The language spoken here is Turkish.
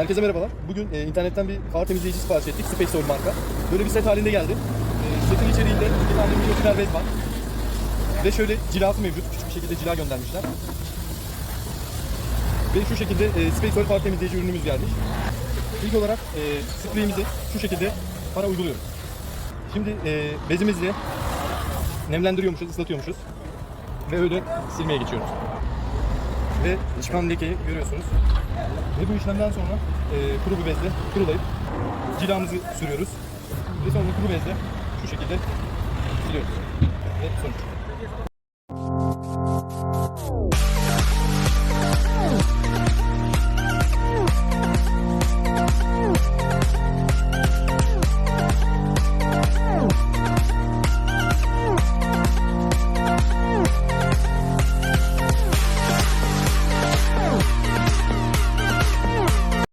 Herkese merhabalar. Bugün e, internetten bir far temizleyici sipariş ettik. Space Oil marka. Böyle bir set halinde geldi. E, setin içeriğinde bir tane milyotiner bez var. Ve şöyle cilası mevcut. Küçük bir şekilde cila göndermişler. Ve şu şekilde e, Space Oil far temizleyici ürünümüz gelmiş. İlk olarak e, spreyimizi şu şekilde fara uyguluyoruz. Şimdi e, bezimizle nemlendiriyormuşuz, ıslatıyormuşuz. Ve öyle silmeye geçiyoruz. Ve çıkan lekeyi görüyorsunuz. Ve bu işlemden sonra e, kuru bir bezle kurulayıp cilamızı sürüyoruz. Ve sonra kuru bezle şu şekilde siliyoruz. Ve sonuç.